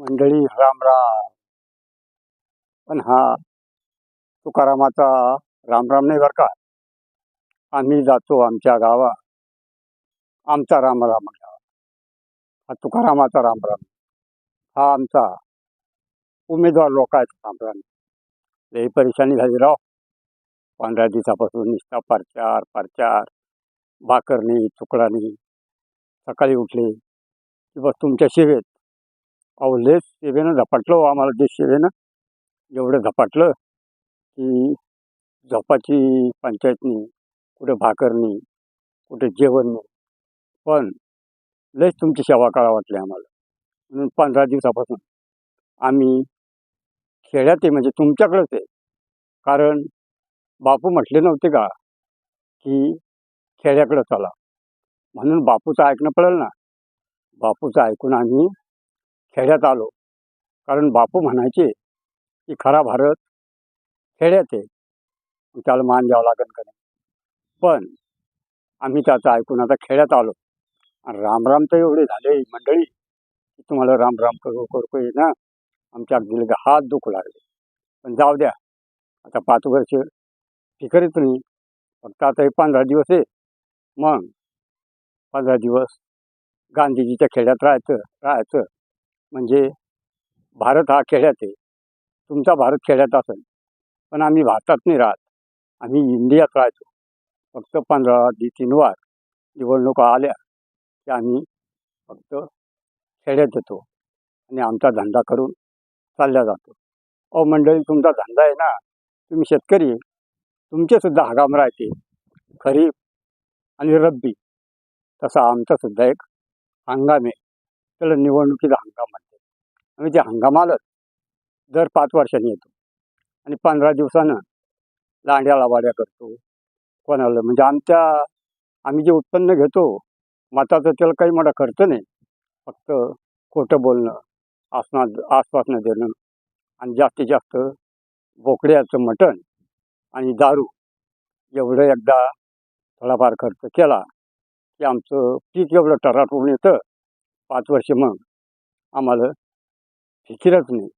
मंडळी राम राम. पण हा तुकारामाचा रामराम नाही बरं का? आम्ही जातो आमच्या गावा आमचा रामराम गावा. हा तुकारामाचा रामराम हा आमचा उमेदवार लोक आहेत रामराम लई परेशानी झाली राव. पंधरा दिवसापासून निष्ठा परचार परचार. भाकरणी तुकडानी सकाळी उठले की बस तुमच्या सेवेत अहो लेस सेवेनं झपाटलं हो आम्हाला देश शेवेनं एवढं झपाटलं की झपाची पंचायत नाही कुठे भाकर नाही कुठे जेवण नाही. पण लयच तुमची सेवा करा वाटली आम्हाला. म्हणून पंधरा दिवसापासून आम्ही खेड्यात आहे म्हणजे तुमच्याकडंच आहे. कारण बापू म्हटले नव्हते का की खेड्याकडं चला. म्हणून बापूचं ऐकणं पडेल ना. बापूचं ऐकून आम्ही खेड्यात आलो. कारण बापू म्हणायचे की खरा भारत खेड्यात आहे. मग त्याला मान द्यावं लागेल का नाही? पण आम्ही त्याचं ऐकून आता खेड्यात आलो. आणि रामराम तर एवढे झाले मंडळी की तुम्हाला रामराम करू करू करू ना? आमच्या अगदी हात दुखू लागले. पण जाऊ द्या. आता पाच वर्ष फिकरीत नाही. फक्त आता हे पंधरा दिवस आहे. मग पंधरा दिवस गांधीजीच्या खेड्यात राहायचं राहायचं. म्हणजे भारत हा खेड्यात आहे. तुमचा भारत खेड्यात असेल. पण आम्ही भारतात नाही राहत. आम्ही इंडियात राहतो. फक्त पंधरा दि तीन वार निवडणुका आल्या की आम्ही फक्त खेड्यात येतो. आणि आमचा धंदा करून चालला जातो. अहो मंडळी तुमचा धंदा आहे ना. तुम्ही शेतकरी तुमचेसुद्धा हंगाम राहते. खरीप आणि रब्बी. तसा आमचासुद्धा एक हंगाम आहे. त्याला निवडणुकीचा हंगाम म्हणते आम्ही त्या हंगामालाच दर पाच वर्षांनी येतो. आणि पंधरा दिवसानं लांड्या लावाड्या करतो. कोणाला म्हणजे आमच्या आम्ही जे उत्पन्न घेतो मताचं त्याला काही मोठा खर्च नाही. फक्त खोटं बोलणं आसना आश्वासनं देणं आणि जास्तीत जास्त बोकड्याचं मटण आणि दारू एवढं एकदा थोडाफार खर्च केला की आमचं पीक एवढं टराटून येतं. पाच वर्ष मग आम्हाला फिकिरच नाही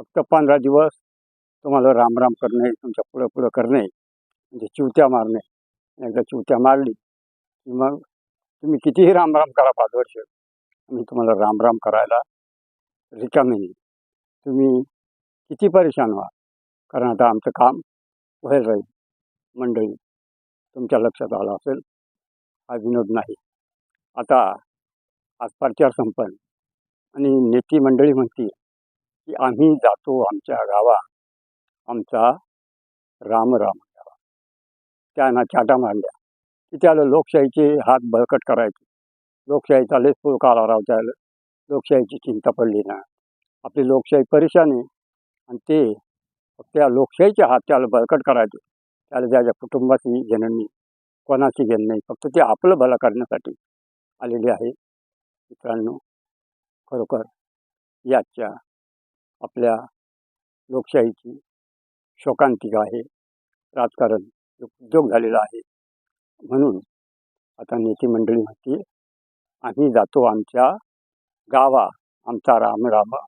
फक्त पंधरा दिवस तुम्हाला रामराम करणे तुमच्या पुढं पुढं करणे म्हणजे चिवत्या मारणे. एकदा चिवत्या मारली की मग तुम्ही कितीही रामराम करा पाच वर्ष आम्ही तुम्हाला रामराम करायला रिकामे नाही. तुम्ही किती परेशान व्हा कारण आता आमचं काम व्हायला राहील. मंडळी तुमच्या लक्षात आलं असेल हा विनोद नाही. आता आज प्रचार संपन्न आणि नेती मंडळी म्हणते की आम्ही जातो आमच्या गावा. आमचा राम राम गावा. त्यांना चाटा मारल्या. की त्याला लोकशाहीचे हात बळकट करायचे. लोकशाहीचा लेस पूर काला राव त्याला. लोकशाहीची चिंता पडली ना. आपली लोकशाही परेशान आहे. आणि ते त्या लोकशाहीचे हात त्याला बळकट करायचे. त्याला त्याच्या कुटुंबाची जननी नाही कोणाची घेण नाही. फक्त ते आपलं भलं करण्यासाठी आलेले आहे. मित्रांनो खरोखर याच्या आपल्या लोकशाहीची शोकांतिका आहे. राजकारण उद्योग झालेला आहे. म्हणून आता नेते मंडळी म्हणते आम्ही जातो आमच्या गावा आमचा रामरामा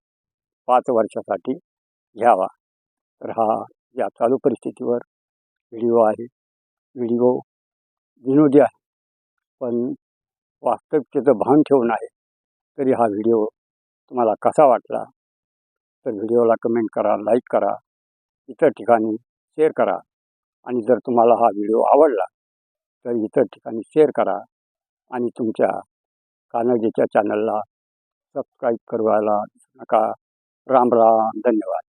पाच वर्षासाठी घ्यावा. तर हा या चालू परिस्थितीवर व्हिडिओ आहे. व्हिडिओ विनोदी आहे. पण वास्तविकतेचं भान ठेवून आहे तरी हा व्हिडिओ तुम्हाला कसा वाटला? तर व्हिडिओला कमेंट करा लाईक करा इतर ठिकाणी शेअर करा. आणि जर तुम्हाला हा व्हिडिओ आवडला तर इतर ठिकाणी शेअर करा आणि तुमच्या कानडीच्या चॅनलला सबस्क्राईब करवायला नका. राम राम धन्यवाद.